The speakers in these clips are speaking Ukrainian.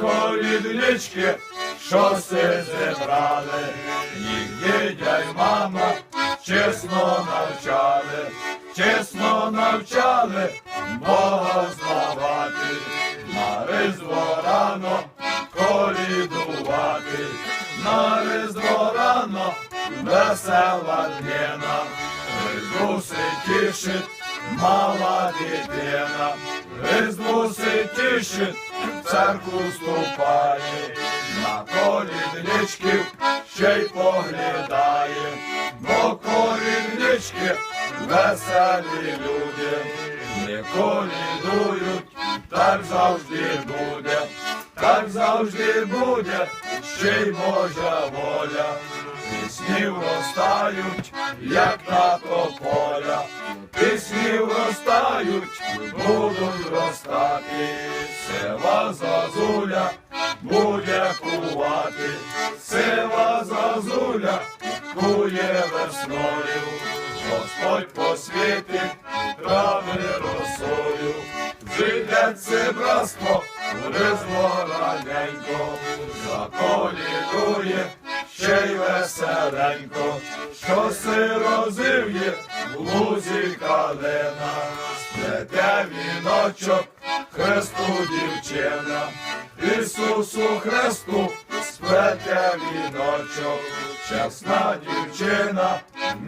коліднички, що се зібрали, їх дідя й мама чесно навчали, чесно навчали Бога знавати, на різдво рано колідувати, на різдво рано весела днина, Різдву се тішить мала дитина, Різдву се тішить, церкву ступає, на колідничків ще й поглядає, бо коліднички веселі люди, не колідують, так завжди буде, так завжди буде, ще й Божа воля. Пісні вростають, як тато поля, пісні вростають, будуть ростати, сива зазуля буде кувати, сива зазуля кує весною, Господь посвітить трави росою, це братство, ризло раненько, заколідує ще й веселенько, що си розив'є в лузі калина, сплете віночок Христу дівчина, Ісусу Христу сплете віночок, чесна дівчина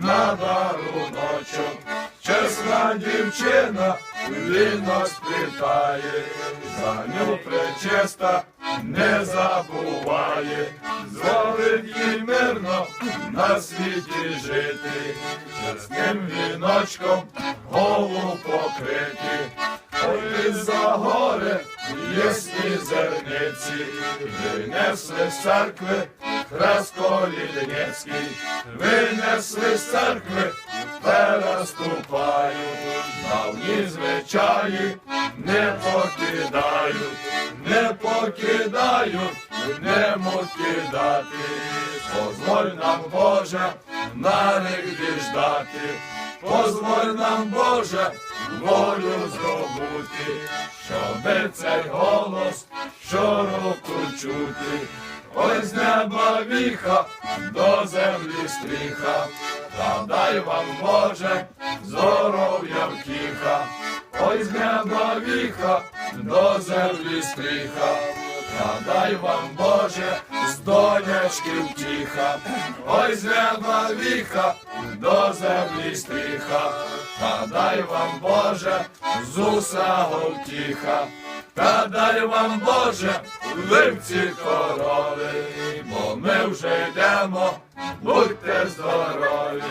на даруночок, чесна дівчина віно сплітає, за ню пречиста не забуває, зволить їй мирно на світі жити, чесним віночком голову покрити, ой за гори ясні зерниці, винесли з церкви хрест винесли з церкви, переступають, давні звичаї не покидають, не покидають, кидати. Позволь нам, Боже, на них діждати, позволь нам, Боже, волю здобути, щоби цей голос щороку чути. Ой, з неба віха до землі стріха, та дай вам, Боже, здоров'я втіха. Ой, з неба віха до землі стріха, дай вам, Боже, з донячки втіха. Ой, з неба віха до землі стріха, та дай вам, Боже, з усього втіха. Та дай вам, Боже, вивці корови, бо ми вже йдемо, будьте здорові.